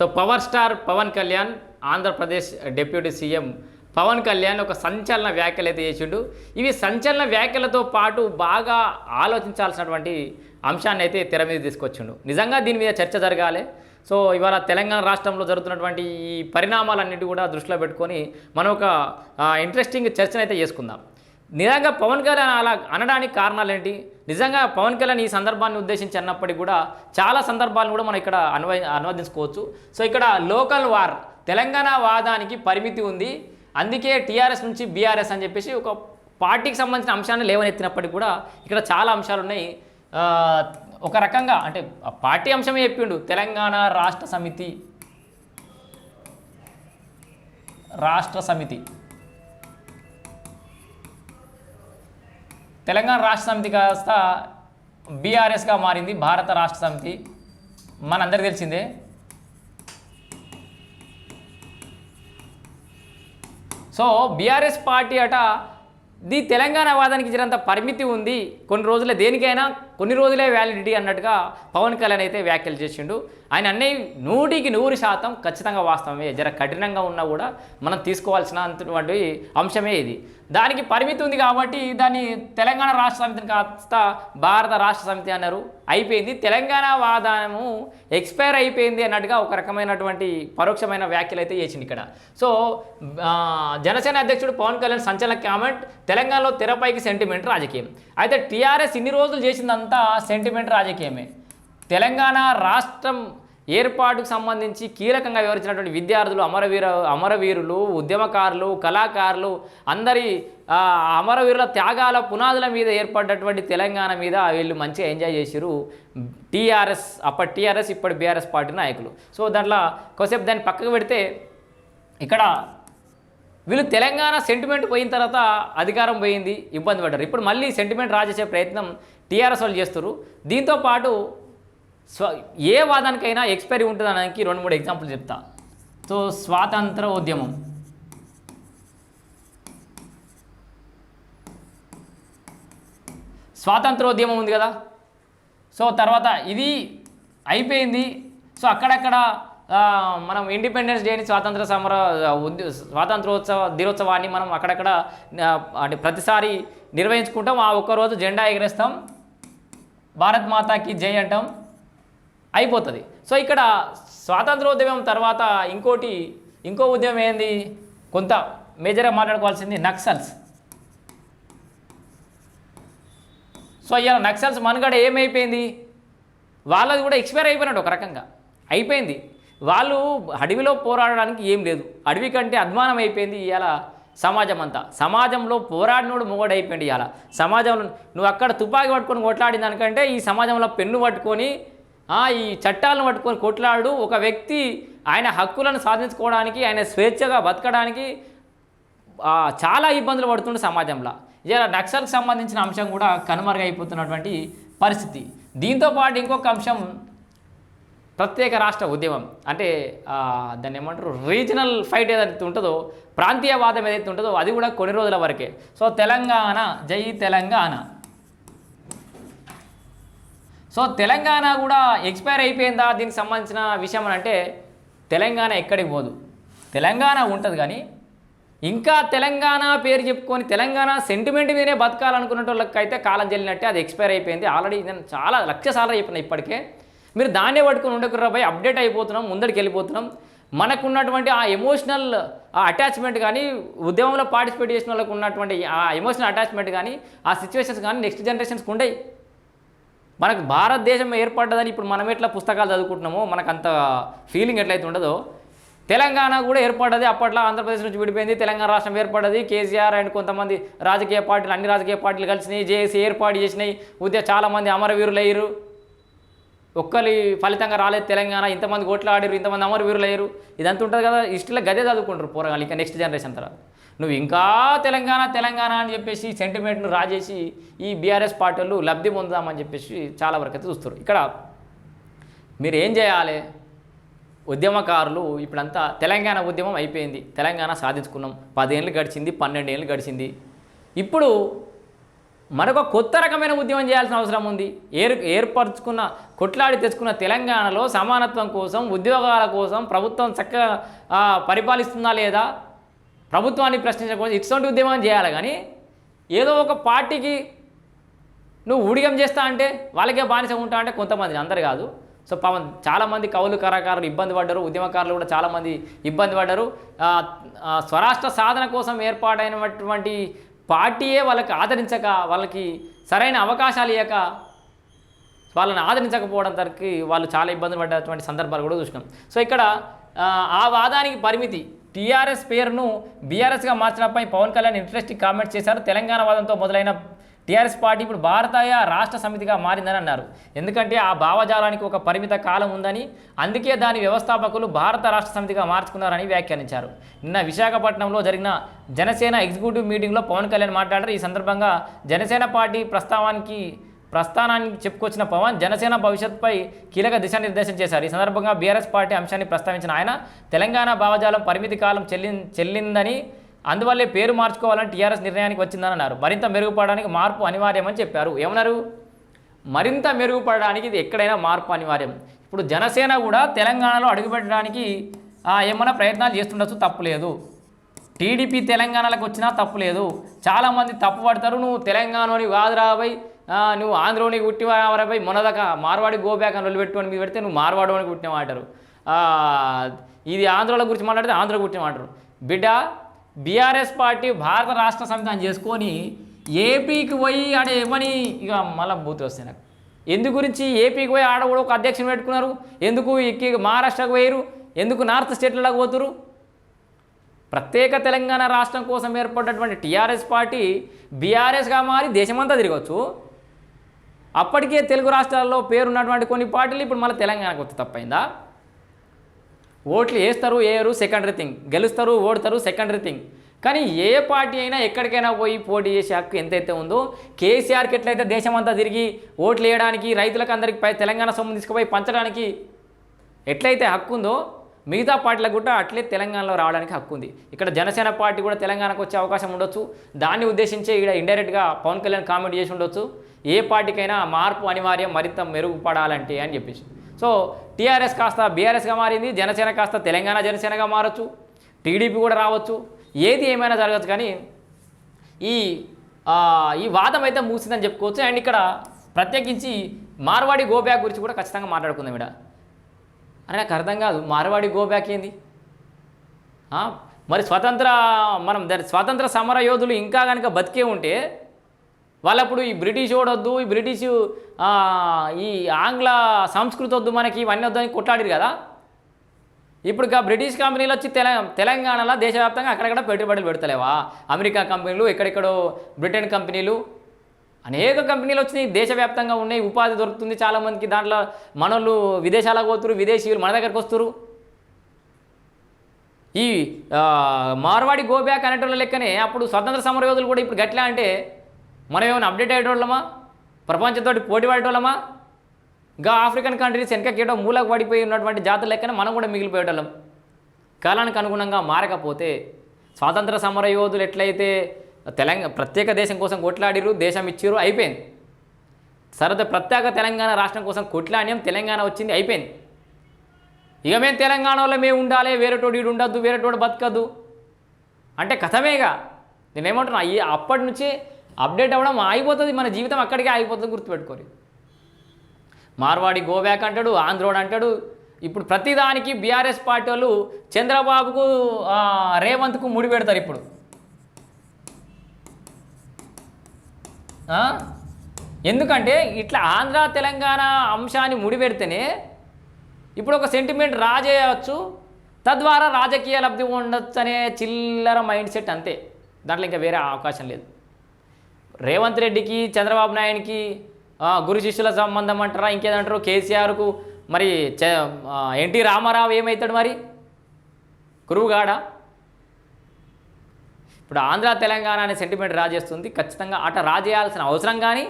So power star Pawan Kalyan Andhra Pradesh deputy CM Pawan Kalyan ఒక సంచలన వ్యాఖ్యలు అయితే చేసిండు. ఇవి సంచలన వ్యాఖ్యలతో పాటు బాగా ఆలోచించాల్సినటువంటి అంశాన్ని అయితే తెర మీద తీసుకొచ్చిండు. నిజంగా దీని మీద చర్చ జరగాలి. సో ఇవాళ తెలంగాణ రాష్ట్రంలో జరుగుతున్నటువంటి ఈ పరిణామాలన్నిటి కూడా దృష్టిలో పెట్టుకొని మనం ఒక ఇంట్రెస్టింగ్ చర్చను అయితే చేసుకుందాం. నిజంగా పవన్ కళ్యాణ్ అలా అనడానికి కారణాలు ఏంటి నిజంగా పవన్ కళ్యాణ్ ఈ సందర్భాన్ని ఉద్దేశించి అన్నప్పటికీ కూడా చాలా సందర్భాలను కూడా మనం ఇక్కడ అన్వయ అనువదించుకోవచ్చు. సో ఇక్కడ లోకల్ వార్ తెలంగాణ వాదానికి పరిమితి ఉంది. అందుకే టీఆర్ఎస్ నుంచి బీఆర్ఎస్ అని చెప్పేసి ఒక పార్టీకి సంబంధించిన అంశాన్ని లేవనెత్తినప్పటికీ కూడా ఇక్కడ చాలా అంశాలు ఉన్నాయి. ఒక రకంగా అంటే పార్టీ అంశమే చెప్పిండు. తెలంగాణ రాష్ట్ర సమితి. రాష్ట్ర సమితి. తెలంగాణ రాష్ట్ర సమితి కాస్త బీఆర్ఎస్గా మారింది. భారత రాష్ట్ర సమితి. మనందరికీ తెలిసిందే. So BRS party at the Telangana వాదానికి జరంత పరిమితి ఉంది. కొన్ని రోజుల దేనికైనా కొన్ని రోజులే వ్యాలిడిటీ అన్నట్టుగా పవన్ కళ్యాణ్ అయితే వ్యాఖ్యలు చేసిండు. ఆయన అన్నీ నూటికి నూరు శాతం ఖచ్చితంగా వాస్తవమే. జర కఠినంగా ఉన్నా కూడా మనం తీసుకోవాల్సిన అంతటువంటి అంశమే ఇది. దానికి పరిమితి ఉంది కాబట్టి దాన్ని తెలంగాణ రాష్ట్ర సమితిని కాస్త భారత రాష్ట్ర సమితి అన్నారు. అయిపోయింది. తెలంగాణ వాదనము ఎక్స్పైర్ అయిపోయింది అన్నట్టుగా ఒక రకమైనటువంటి పరోక్షమైన వ్యాఖ్యలు అయితే చేసింది ఇక్కడ. సో జనసేన అధ్యక్షుడు పవన్ కళ్యాణ్ సంచలన కామెంట్ తెలంగాణలో తెరపైకి సెంటిమెంట్ రాజకీయం. అయితే టీఆర్ఎస్ ఇన్ని రోజులు చేసిందంతా సెంటిమెంట్ రాజకీయమే. తెలంగాణ రాష్ట్రం ఏర్పాటుకు సంబంధించి కీలకంగా వివరించినటువంటి విద్యార్థులు అమరవీర అమరవీరులు ఉద్యమకారులు కళాకారులు అందరి అమరవీరుల త్యాగాల పునాదుల మీద ఏర్పడ్డటువంటి తెలంగాణ మీద వీళ్ళు మంచిగా ఎంజాయ్ చేసిరు టీఆర్ఎస్ అప్పటి టీఆర్ఎస్ ఇప్పటి బీఆర్ఎస్ పార్టీ నాయకులు. సో దాంట్లో కొసేపు దాన్ని పక్కకు పెడితే ఇక్కడ వీళ్ళు తెలంగాణ సెంటిమెంట్ పోయిన తర్వాత అధికారం పోయింది ఇబ్బంది పడ్డారు. ఇప్పుడు మళ్ళీ సెంటిమెంట్ రాజేసే ప్రయత్నం టీఆర్ఎస్ వాళ్ళు చేస్తారు దీంతో పాటు స్వ ఏ వాదానికైనా ఎక్స్పైరీ ఉంటుందనడానికి రెండు మూడు ఎగ్జాంపుల్ చెప్తా. సో స్వాతంత్ర ఉద్యమం స్వాతంత్రోద్యమం ఉంది కదా. సో తర్వాత ఇది అయిపోయింది. సో అక్కడక్కడ మనం ఇండిపెండెన్స్ డేని స్వాతంత్ర సమర ఉద్య- స్వాతంత్రోత్సవ దినోత్సవాన్ని మనం అక్కడక్కడ అంటే ప్రతిసారి నిర్వహించుకుంటాం. ఆ ఒక్కరోజు జెండా ఎగరేస్తాం. భారత్ మాతాకి జై అంటాం. అయిపోతుంది. సో ఇక్కడ స్వాతంత్రోద్యమం తర్వాత ఇంకోటి ఇంకో ఉద్యమం ఏంది? కొంత మేజర్గా మాట్లాడుకోవాల్సింది నక్సల్స్. సో ఇవాళ నక్సల్స్ మనుగడ ఏమైపోయింది? వాళ్ళది కూడా ఎక్స్పైర్ అయిపోయినట్టు ఒక రకంగా. అయిపోయింది. వాళ్ళు అడవిలో పోరాడడానికి ఏం లేదు. అడవి కంటే అధ్వానం అయిపోయింది ఇవాళ సమాజం అంతా సమాజంలో పోరాడినోడు మొగడు అయిపోయింది ఇవాళ సమాజంలో నువ్వు అక్కడ తుపాకీ పట్టుకొని కొట్లాడిన దానికంటే ఈ సమాజంలో పెన్ను పట్టుకొని ఈ చట్టాలను పట్టుకొని కొట్లాడు. ఒక వ్యక్తి ఆయన హక్కులను సాధించుకోవడానికి ఆయన స్వేచ్ఛగా బతకడానికి చాలా ఇబ్బందులు పడుతుండే సమాజంలో. ఇలా నక్సల్కి సంబంధించిన అంశం కూడా కనుమరుగైపోతున్నటువంటి పరిస్థితి. దీంతో పాటు ఇంకొక అంశం ప్రత్యేక రాష్ట్ర ఉద్యమం. అంటే దాన్ని ఏమంటారు? రీజనల్ ఫైట్ ఏదైతే ఉంటుందో ప్రాంతీయవాదం ఏదైతే ఉంటుందో అది కూడా కొన్ని రోజుల వరకే. సో తెలంగాణ జై తెలంగాణ. సో తెలంగాణ కూడా ఎక్స్పైర్ అయిపోయిందా? దీనికి సంబంధించిన విషయం అని అంటే తెలంగాణ ఎక్కడికి పోదు. తెలంగాణ ఉంటుంది కానీ ఇంకా తెలంగాణ పేరు చెప్పుకొని తెలంగాణ సెంటిమెంట్ మీదే బతకాలనుకున్న వాళ్ళకైతే కాలం చెల్లినట్టే అది ఎక్స్పైర్ అయిపోయింది. ఆల్రెడీ నేను చాలా లక్ష సార్లు చెప్పిన ఇప్పటికే. మీరు దాన్నే పట్టుకుని ఉండకుర్రా పోయి అప్డేట్ అయిపోతున్నాం ముందరికి వెళ్ళిపోతున్నాం. మనకున్నటువంటి ఆ ఎమోషనల్ ఆ అటాచ్మెంట్ కానీ ఉద్యమంలో పార్టిసిపేట్ చేసిన వాళ్ళకు ఉన్నటువంటి ఆ ఎమోషనల్ అటాచ్మెంట్ కానీ ఆ సిచ్యువేషన్స్ కానీ నెక్స్ట్ జనరేషన్స్కి ఉండయి. మనకు భారతదేశం ఏర్పడ్డదని ఇప్పుడు మనం ఎట్లా పుస్తకాలు చదువుకుంటున్నామో మనకు అంత ఫీలింగ్ ఎట్లయితే ఉండదో తెలంగాణ కూడా ఏర్పడ్డది అప్పట్లో ఆంధ్రప్రదేశ్ నుంచి విడిపోయింది తెలంగాణ రాష్ట్రం ఏర్పడ్డది కేసీఆర్ అండ్ కొంతమంది రాజకీయ పార్టీలు అన్ని రాజకీయ పార్టీలు కలిసినాయి జేఏసీ ఏర్పాటు చేసినాయి ఉద్య చాలామంది అమరవీరులు అయ్యారు ఒక్కరి ఫలితంగా రాలేదు తెలంగాణ ఇంతమంది ఓట్లు ఆడారు ఇంతమంది అమరవీరులు అయ్యారు. ఇదంతా ఉంటుంది కదా ఇష్టంలో గదే చదువుకుంటారు పోరగాళ్ళు ఇంకా నెక్స్ట్ జనరేషన్ తర్వాత. నువ్వు ఇంకా తెలంగాణ తెలంగాణ అని చెప్పేసి సెంటిమెంట్ను రాజేసి ఈ బీఆర్ఎస్ పార్టీలు లబ్ధి పొందుదామని చెప్పేసి చాలా వరకు అయితే చూస్తారు. ఇక్కడ మీరు ఏం చేయాలి? ఉద్యమకారులు ఇప్పుడంతా తెలంగాణ ఉద్యమం అయిపోయింది. తెలంగాణ సాధించుకున్నాం. పదేళ్ళు గడిచింది పన్నెండేళ్ళు గడిచింది. ఇప్పుడు మరొక కొత్త రకమైన ఉద్యమం చేయాల్సిన అవసరం ఉంది. ఏర్ ఏర్పరచుకున్న కొట్లాడి తెచ్చుకున్న తెలంగాణలో సమానత్వం కోసం ఉద్యోగాల కోసం ప్రభుత్వం చక్కగా పరిపాలిస్తుందా లేదా? ప్రభుత్వాన్ని ప్రశ్నించకపోతే ఇటువంటి ఉద్యమం చేయాలి. కానీ ఏదో ఒక పార్టీకి నువ్వు ఊడిగం చేస్తా అంటే వాళ్ళకే బానిస ఉంటా అంటే కొంతమంది అందరు కాదు. సో పాపం చాలామంది కవులు కళాకారులు ఇబ్బంది పడ్డారు. ఉద్యమకారులు కూడా చాలామంది ఇబ్బంది పడ్డారు. స్వరాష్ట్ర సాధన కోసం ఏర్పాటైనటువంటి పార్టీయే వాళ్ళకి ఆదరించక వాళ్ళకి సరైన అవకాశాలు ఇవ్వక వాళ్ళని ఆదరించకపోవడం తరకి వాళ్ళు చాలా ఇబ్బంది పడ్డటువంటి సందర్భాలు కూడా చూసినాం. సో ఇక్కడ ఆ, వాదానికి పరిమితి టీఆర్ఎస్ పేరును బీఆర్ఎస్గా మార్చడంపై పవన్ కళ్యాణ్ ఇంట్రెస్టింగ్ కామెంట్స్ చేశారు. తెలంగాణ వాదంతో మొదలైన టీఆర్ఎస్ పార్టీ ఇప్పుడు భారతీయ రాష్ట్ర సమితిగా మారిందని అన్నారు. ఎందుకంటే ఆ భావజాలానికి ఒక పరిమిత కాలం ఉందని అందుకే దాని వ్యవస్థాపకులు భారత రాష్ట్ర సమితిగా మార్చుకున్నారని వ్యాఖ్యానించారు. నిన్న విశాఖపట్నంలో జరిగిన జనసేన ఎగ్జిక్యూటివ్ మీటింగ్లో పవన్ కళ్యాణ్ మాట్లాడారు. ఈ సందర్భంగా జనసేన పార్టీ ప్రస్తావానికి ప్రస్థానానికి చెప్పుకొచ్చిన పవన్ జనసేన భవిష్యత్పై కీలక దిశానిర్దేశం చేశారు. ఈ సందర్భంగా బీఆర్ఎస్ పార్టీ అంశాన్ని ప్రస్తావించిన ఆయన తెలంగాణ భావజాలం పరిమితి కాలం చెల్లి చెల్లిందని అందువల్లే పేరు మార్చుకోవాలని టీఆర్ఎస్ నిర్ణయానికి వచ్చిందని అన్నారు మరింత మెరుగుపడడానికి మార్పు అనివార్యమని చెప్పారు. ఏమన్నారు? మరింత మెరుగుపడడానికి ఇది ఎక్కడైనా మార్పు అనివార్యం. ఇప్పుడు జనసేన కూడా తెలంగాణలో అడుగుపెట్టడానికి ఏమైనా ప్రయత్నాలు చేస్తుండొచ్చు తప్పులేదు టీడీపీ తెలంగాణలోకి వచ్చినా తప్పులేదు చాలామంది తప్పు పడతారు. నువ్వు తెలంగాణలోని కాదురాబై నువ్వు ఆంధ్రలోని కుట్టివారపై మొన్నదాకా మార్వాడి గోబ్యాక్ అని వదిలిపెట్టు అని మీద పెడితే నువ్వు మార్వాడోని కుట్టినవాటారు ఇది ఆంధ్రాల గురించి మాట్లాడితే ఆంధ్ర కుట్టినవాటారు బిడ్డ బీఆర్ఎస్ పార్టీ భారత రాష్ట్ర సమితి అని చేసుకొని ఏపీకి పోయి ఆడ ఏమని ఇక మళ్ళీ బూతులు వస్తాయి నాకు. ఎందు గురించి ఏపీకి పోయి ఆడ కూడా ఒక అధ్యక్షుని పెట్టుకున్నారు? ఎందుకు ఎక్కి మహారాష్ట్రకు పోయారు ఎందుకు నార్త్ స్టేట్లకు పోతురు ప్రత్యేక తెలంగాణ రాష్ట్రం కోసం ఏర్పడినటువంటి టీఆర్ఎస్ పార్టీ బీఆర్ఎస్గా మారి దేశమంతా తిరగవచ్చు అప్పటికే తెలుగు రాష్ట్రాల్లో పేరున్నటువంటి కొన్ని పార్టీలు ఇప్పుడు మళ్ళీ తెలంగాణకు వస్తే తప్పైందా? ఓట్లు వేస్తారు వేయరు సెకండరీ థింగ్ గెలుస్తారు ఓడతారు సెకండరీ థింగ్ కానీ ఏ పార్టీ అయినా ఎక్కడికైనా పోయి పోటీ చేసే హక్కు ఎంతైతే ఉందో కేసీఆర్కి ఎట్లయితే దేశమంతా తిరిగి ఓట్లు వేయడానికి రైతులకు అందరికి పై తెలంగాణ సొమ్ము తీసుకుపోయి పంచడానికి ఎట్లయితే హక్కు ఉందో మిగతా పార్టీలకు కూడా అట్లే తెలంగాణలో రావడానికి హక్కు ఉంది. ఇక్కడ జనసేన పార్టీ కూడా తెలంగాణకు వచ్చే అవకాశం ఉండొచ్చు. దాన్ని ఉద్దేశించి ఇక్కడ ఇండైరెక్ట్గా పవన్ కళ్యాణ్ కామెంట్ చేసి ఉండొచ్చు. ఏ పార్టీకైనా మార్పు అనివార్యం మరింత మెరుగుపడాలంటే అని చెప్పేసి. సో టీఆర్ఎస్ కాస్త బీఆర్ఎస్గా మారింది జనసేన కాస్త తెలంగాణ జనసేనగా మారచ్చు టీడీపీ కూడా రావచ్చు ఏది ఏమైనా జరగచ్చు కానీ ఈ ఈ వాదం అయితే ముగిసిందని చెప్పుకోవచ్చు. అండ్ ఇక్కడ ప్రత్యేకించి మార్వాడి గోబ్యాక్ గురించి కూడా ఖచ్చితంగా మాట్లాడుకుందాం ఇక్కడ. అని నాకు అర్థం కాదు మార్వాడి గోబ్యాక్ ఏంది? మరి స్వతంత్ర మనం దాని స్వాతంత్ర సమర యోధులు ఇంకా కనుక బతికే ఉంటే వాళ్ళప్పుడు ఈ బ్రిటిష్ ఓడొద్దు ఈ బ్రిటిష్ ఈ ఆంగ్ల సంస్కృతి వద్దు మనకి ఇవన్నీ వద్దు అని కొట్లాడిరు కదా. ఇప్పుడు బ్రిటిష్ కంపెనీలు వచ్చి తెల తెలంగాణలో దేశవ్యాప్తంగా అక్కడక్కడ పెట్టుబడులు పెడతలేవా? అమెరికా కంపెనీలు ఎక్కడెక్కడో బ్రిటన్ కంపెనీలు. అనేక కంపెనీలు వచ్చినాయి దేశవ్యాప్తంగా ఉన్నాయి ఉపాధి దొరుకుతుంది చాలామందికి దాంట్లో. మనోళ్ళు విదేశాలకు పోతురు విదేశీయులు మన దగ్గరకు వస్తురు. ఈ మార్వాడి గోబ్యాక్ అనేటోళ్ళ లెక్కనే అప్పుడు స్వతంత్ర సమరయోధులు కూడా ఇప్పుడు గట్లా అంటే మనం ఏమైనా అప్డేట్ అయ్యేటోళ్ళమా? ప్రపంచంతో పోటీ పడేటోళ్ళమా? ఇంకా ఆఫ్రికన్ కంట్రీస్ వెనకకేటో మూలకు పడిపోయి ఉన్నటువంటి జాతుల లెక్కన మనం కూడా మిగిలిపోయేటోళ్ళం. కాలానికి అనుగుణంగా మారకపోతే స్వాతంత్ర సమర యోధులు ఎట్లయితే తెలంగాణ ప్రత్యేక దేశం కోసం కొట్లాడిరు దేశం ఇచ్చిరు అయిపోయింది. సరద ప్రత్యేక తెలంగాణ రాష్ట్రం కోసం కొట్లాడినాం తెలంగాణ వచ్చింది అయిపోయింది. ఇక మేము తెలంగాణలో మేము ఉండాలి వేరేటోడు ఈడు ఉండద్దు వేరేటోడు బతకద్దు. అంటే కథమేగా. నేనేమంటున్నా అప్పటి నుంచి అప్డేట్ అవ్వడం ఆగిపోతుంది మన జీవితం అక్కడికే ఆగిపోతుంది గుర్తుపెట్టుకోరు. మార్వాడి గోబ్యాక్ అంటాడు ఆంధ్రోడ్ అంటాడు. ఇప్పుడు ప్రతిదానికి బీఆర్ఎస్ పార్టీ వాళ్ళు చంద్రబాబుకు రేవంత్కు ముడి పెడతారు ఇప్పుడు. ఎందుకంటే ఇట్లా ఆంధ్ర తెలంగాణ అంశాన్ని ముడిపెడితేనే ఇప్పుడు ఒక సెంటిమెంట్ రాజేయవచ్చు తద్వారా రాజకీయ లబ్ధి ఉండొచ్చు అనే చిల్లర మైండ్ సెట్ అంతే. దాంట్లో ఇంకా వేరే అవకాశం లేదు. రేవంత్ రెడ్డికి చంద్రబాబు నాయుడికి గురు శిష్యుల సంబంధం అంటారా? ఇంకేదంటారు? కేసీఆర్కు మరి చ ఎన్టీ రామారావు ఏమవుతాడు మరి? గురువుగాడ ఇప్పుడు ఆంధ్ర తెలంగాణ అనే సెంటిమెంట్ రాజేస్తుంది. ఖచ్చితంగా అట రాజేయాల్సిన అవసరం కానీ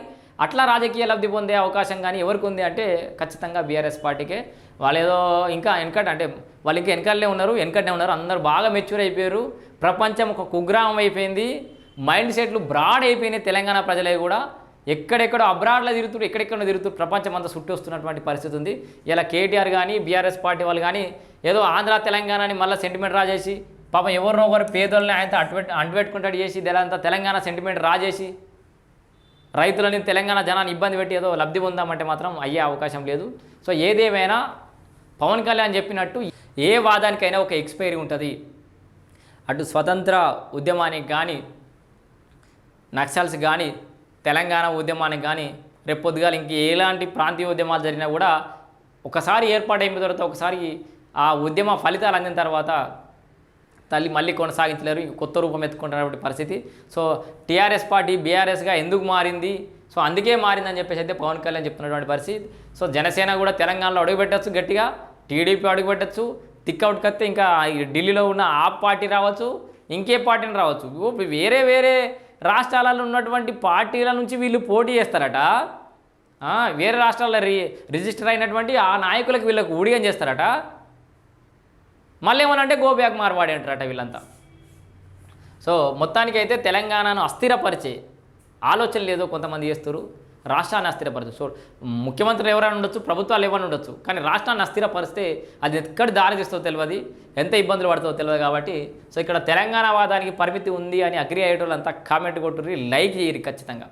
అట్లా రాజకీయ లబ్ధి పొందే అవకాశం కానీ ఎవరికి ఉంది అంటే ఖచ్చితంగా బీఆర్ఎస్ పార్టీకే. వాళ్ళు ఏదో ఇంకా వెనకట అంటే వాళ్ళు ఇంకా వెనకలే ఉన్నారు వెనకనే ఉన్నారు. అందరూ బాగా మెచ్యూర్ అయిపోయారు. ప్రపంచం ఒక కుగ్రామం అయిపోయింది. మైండ్ సెట్లు బ్రాడ్ అయిపోయినాయి తెలంగాణ ప్రజలే కూడా. ఎక్కడెక్కడో అబ్రాడ్లో తిరుగుతున్నారు ఎక్కడెక్కడో తిరుగుతున్నారు ప్రపంచం అంతా చుట్టి వస్తున్నటువంటి పరిస్థితి ఉంది. ఇలా కేటీఆర్ కానీ బీఆర్ఎస్ పార్టీ వాళ్ళు కానీ ఏదో ఆంధ్ర తెలంగాణని మళ్ళీ సెంటిమెంట్ రాజేసి పాపం ఎవరినో ఒకరు పేదోళ్ళని ఆయనతో అటుపెట్టు అంటుపెట్టుకుంటాడు చేసి అంతా తెలంగాణ సెంటిమెంట్ రాజేసి రైతులని తెలంగాణ జనాన్ని ఇబ్బంది పెట్టి ఏదో లబ్ధి పొందామంటే మాత్రం అయ్యే అవకాశం లేదు. సో ఏదేమైనా పవన్ కళ్యాణ్ చెప్పినట్టు ఏ వాదానికైనా ఒక ఎక్స్పైరీ ఉంటుంది. అటు స్వతంత్ర ఉద్యమానికి కానీ నక్సల్స్ కానీ తెలంగాణ ఉద్యమానికి కానీ రేపు పొద్దుగాల ఇంక ఎలాంటి ప్రాంతీయ ఉద్యమాలు జరిగినా కూడా ఒకసారి ఏర్పాటైన తర్వాత ఒకసారి ఆ ఉద్యమ ఫలితాలు అందిన తర్వాత తల్లి మళ్ళీ కొనసాగించలేరు కొత్త రూపం ఎత్తుకుంటున్నటువంటి పరిస్థితి. సో టీఆర్ఎస్ పార్టీ బీఆర్ఎస్గా ఎందుకు మారింది? సో అందుకే మారిందని చెప్పేసి అయితే పవన్ కళ్యాణ్ చెప్తున్నటువంటి పరిస్థితి. సో జనసేన కూడా తెలంగాణలో అడుగుపెట్టచ్చు గట్టిగా టీడీపీ అడుగుపెట్టచ్చు తిక్అవుట్ కత్తే ఇంకా ఢిల్లీలో ఉన్న ఆ పార్టీ రావచ్చు ఇంకే పార్టీని రావచ్చు. వేరే వేరే రాష్ట్రాలలో ఉన్నటువంటి పార్టీల నుంచి వీళ్ళు పోటీ చేస్తారట. వేరే రాష్ట్రాల రి రిజిస్టర్ అయినటువంటి ఆ నాయకులకు వీళ్ళకు ఊడిగం చేస్తారట. మళ్ళీ ఏమనంటే గోబ్యాక్ మార్వాడి అంటారట వీళ్ళంతా. సో మొత్తానికైతే తెలంగాణను అస్థిరపరిచే ఆలోచన లేదో కొంతమంది చేస్తారు రాష్ట్రాన్ని అస్థిరపరచు సో ముఖ్యమంత్రులు ఎవరైనా ఉండొచ్చు ప్రభుత్వాలు ఎవరైనా ఉండొచ్చు కానీ రాష్ట్రాన్ని అస్థిరపరిస్తే అది ఎక్కడ దారి తీస్తో తెలియదు ఎంత ఇబ్బందులు పడుతుందో తెలియదు కాబట్టి సో ఇక్కడ తెలంగాణ వాదానికి పరిమితి ఉంది అని అగ్రి అయ్యేటోళ్ళంతా కామెంట్ కొట్టుర్రి లైక్ చేయరు ఖచ్చితంగా.